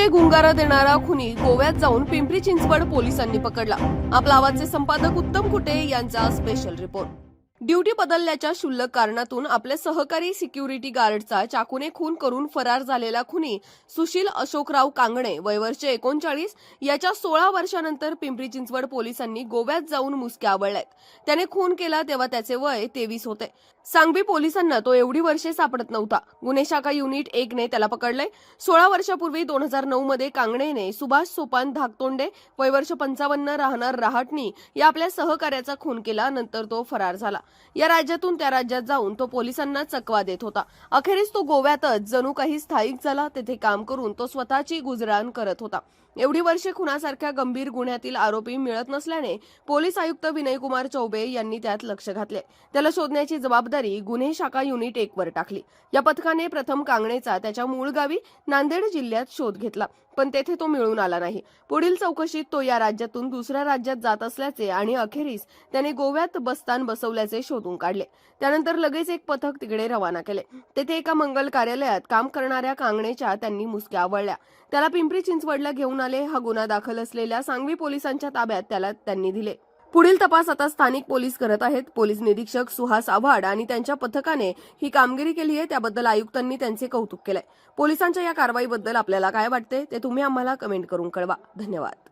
अतिशय गुंगारा देणारा खुनी गोव्यात जाऊन पिंपरी चिंचवड पोलिसांनी पकडला. आपला आवाजचे संपादक उत्तम कुटे यांचा स्पेशल रिपोर्ट ड्युटी बदलल्याच्या शुल्लक कारणातून आपले सहकारी सिक्युरिटी गार्डचा चाकूने खून करून फरार झालेला खुनी सुशील अशोकराव कांगणे वयवर्षे एकोणचाळीस याच्या सोळा वर्षानंतर पिंपरी चिंचवड पोलिसांनी गोव्यात जाऊन मुसक्या आवळल्यात. त्याने खून केला तेव्हा त्याचे वय तेवीस होते. सांगवी पोलिसांना तो एवढी वर्षे सापडत नव्हता. गुन्हे शाखा युनिट एकने त्याला पकडलंय. सोळा वर्षापूर्वी दोन हजार नऊ मध्ये कांगणेने सुभाष सोपान धाकतोंडे वयवर्ष पंचावन्न राहणार राहटणी या आपल्या सहकार्याचा खून केला नंतर तो फरार झाला. या राज्यातून त्या राज्यात जाऊन तो पोलिसांना चकवा देत होता. अखेरीस तो गोव्यातच जणू काही स्थायिक झाला तेथे काम करून तो स्वतःची गुजराण करत होता. एवढी वर्षे खुनासारख्या गंभीर गुन्ह्यातील आरोपी मिळत नसल्याने पोलीस आयुक्त विनयकुमार चौबे यांनी त्यात लक्ष घातले. त्याला शोधण्याची जबाबदारी गुन्हे शाखा युनिट एक वर टाकली. या पथकाने प्रथम कांगणेचा त्याच्या मूळ गावी नांदेड जिल्ह्यात शोध घेतला. पण तेथे तो मिळून आला नाही. पुढील चौकशीत तो या राज्यातून दुसऱ्या राज्यात जात असल्याचे आणि अखेरीस त्याने गोव्यात बस्तान बसवल्याचे शोधून काढले. त्यानंतर लगेच एक पथक तिकडे रवाना केले. तेथे एका मंगल कार्यालयात काम करणाऱ्या कांगणेच्या त्यांनी मुसक्या आवळल्या. त्याला पिंपरी चिंचवडला घेऊन आले हा गुन्हा दाखल असलेल्या सांगवी पोलिसांच्या ताब्यात त्याला त्यांनी दिले. पुढील तपास आता स्थानिक पोलीस करत आहेत. पोलीस निरीक्षक सुहास आव्हाड आणि त्यांच्या पथकाने ही कामगिरी केली आहे त्याबद्दल आयुक्तांनी त्यांचे कौतुक केलंय. पोलिसांच्या या कारवाईबद्दल आपल्याला काय वाटते ते तुम्ही आम्हाला कमेंट करून कळवा. धन्यवाद.